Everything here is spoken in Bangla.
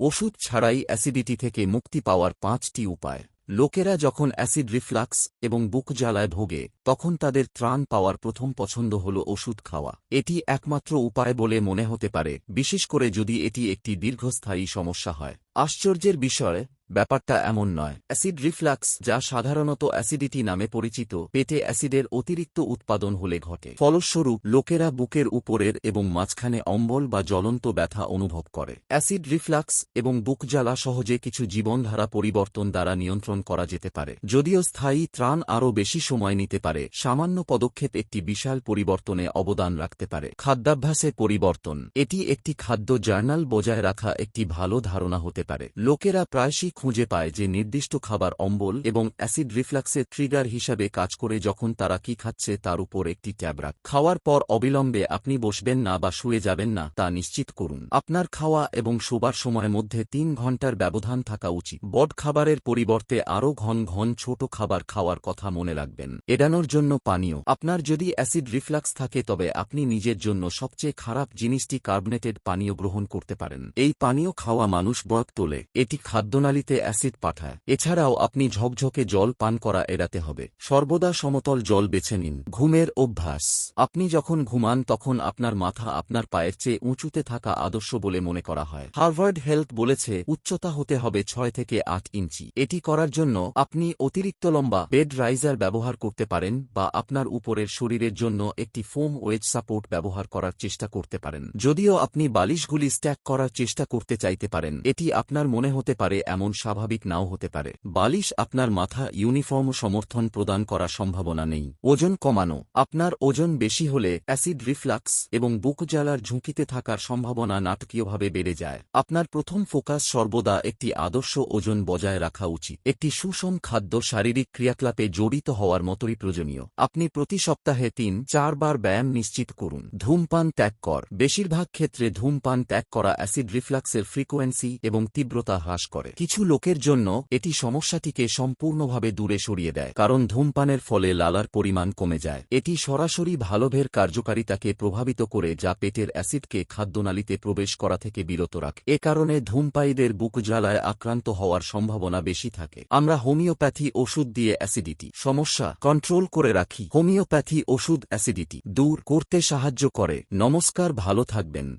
ওষুধ ছাড়াই অ্যাসিডিটি থেকে মুক্তি পাওয়ার পাঁচটি উপায়। লোকেরা যখন অ্যাসিড রিফ্লাক্স এবং বুক জ্বালায় ভোগে, তখন তাদের ত্রাণ পাওয়ার প্রথম পছন্দ হল ওষুধ খাওয়া। এটি একমাত্র উপায় বলে মনে হতে পারে, বিশেষ করে যদি এটি একটি দীর্ঘস্থায়ী সমস্যা হয়। আশ্চর্যের বিষয় ব্যাপারটা এমন নয়। অ্যাসিড রিফ্লাক্স, যা সাধারণত অ্যাসিডিটি নামে পরিচিত, পেটে অ্যাসিডের অতিরিক্ত উৎপাদন হলে ঘটে। ফলস্বরূপ, লোকেরা বুকের উপরের এবং মাঝখানে অম্বল বা জ্বলন্ত ব্যথা অনুভব করে। অ্যাসিড রিফ্লাক্স এবং বুক জ্বালা সহজে কিছু জীবনধারা পরিবর্তন দ্বারা নিয়ন্ত্রণ করা যেতে পারে। যদিও স্থায়ী ত্রাণ আরও বেশি সময় নিতে পারে, সামান্য পদক্ষেপ একটি বিশাল পরিবর্তনে অবদান রাখতে পারে। খাদ্যাভ্যাসে পরিবর্তন, এটি একটি খাদ্য জার্নাল বজায় রাখা একটি ভালো ধারণা হতে পারে। লোকেরা প্রায়শই খুঁজে পায় যে নির্দিষ্ট খাবার অম্বল এবং অ্যাসিড রিফ্লাক্সের ট্রিগার হিসাবে কাজ করে যখন তারা কি খাচ্ছে তার উপর একটি ট্যাব রাখ। খাওয়ার পর অবিলম্বে আপনি বসবেন না বা শুয়ে যাবেন না, তা নিশ্চিত করুন। আপনার খাওয়া এবং শোবার সময়ের মধ্যে তিন ঘণ্টার ব্যবধান থাকা উচিত। বড খাবারের পরিবর্তে আরও ঘন ঘন ছোট খাবার খাওয়ার কথা মনে রাখবেন। এড়ানোর জন্য পানীয়। আপনার যদি অ্যাসিড রিফ্লাক্স থাকে তবে আপনি নিজের জন্য সবচেয়ে খারাপ জিনিসটি কার্বনেটেড পানীয় গ্রহণ করতে পারেন। এই পানীয় খাওয়া মানুষ বয়ক তোলে। এটি খাদ্যনালীতে অ্যাসিড পাঠায়। এছাড়াও আপনি ঝকঝকে জল পান করা এড়াতে হবে। সর্বদা সমতল জল বেছে নিন। ঘুমের অভ্যাস। আপনি যখন ঘুমান তখন আপনার মাথা আপনার পায়ের চেয়ে উঁচুতে থাকা আদর্শ বলে মনে করা হয়। হার্ভার্ড হেলথ বলেছে, উচ্চতা হতে হবে ছয় থেকে আট ইঞ্চি। এটি করার জন্য আপনি অতিরিক্ত লম্বা বেড রাইজার ব্যবহার করতে পারেন বা আপনার উপরের শরীরের জন্য একটি ফোম ওয়েজ সাপোর্ট ব্যবহার করার চেষ্টা করতে পারেন। যদিও আপনি বালিশগুলি স্ট্যাক করার চেষ্টা করতে চাইতে পারেন, এটি আপনার মনে হতে পারে এমন স্বাভাবিক নাও হতে পারে। বালিশ আপনার মাথা ইউনিফর্ম সমর্থন প্রদান করার সম্ভাবনা নেই। ওজন কমানো। আপনার ওজন বেশি হলে অ্যাসিড রিফ্লাক্স এবং বুক জ্বালার ঝুঁকিতে থাকার সম্ভাবনা নাটকীয়ভাবে বেড়ে যায়। আপনার প্রথম ফোকাস সর্বদা একটি আদর্শ ওজন বজায় রাখা উচিত। একটি সুষম খাদ্য শারীরিক ক্রিয়াকলাপে জড়িত হওয়ার মতোই প্রয়োজনীয়। আপনি প্রতি সপ্তাহে তিন, চারবার ব্যায়াম নিশ্চিত করুন। ধূমপান ত্যাগ কর। বেশিরভাগ ক্ষেত্রে ধূমপান ত্যাগ করা অ্যাসিড রিফ্লাক্সের ফ্রিকোয়েন্সি এবং তীব্রতা হ্রাস করে। কিছু লোকের জন্য এটি সমস্যাটিকে সম্পূর্ণভাবে দূরে সরিয়ে দেয়, কারণ ধূমপানের ফলে লালার পরিমাণ কমে যায়। এটি সরাসরি ভালভের কার্যকারিতাকে প্রভাবিত করে যা পেটের অ্যাসিডকে খাদ্যনালীতে প্রবেশ করা থেকে বিরত রাখে। এ কারণে ধূমপায়ীদের বুক জ্বালায় আক্রান্ত হওয়ার সম্ভাবনা বেশি থাকে। আমরা হোমিওপ্যাথি ওষুধ দিয়ে অ্যাসিডিটি, সমস্যা কন্ট্রোল করে রাখি। হোমিওপ্যাথি ওষুধ অ্যাসিডিটি দূর করতে সাহায্য করে। নমস্কার, ভালো থাকবেন।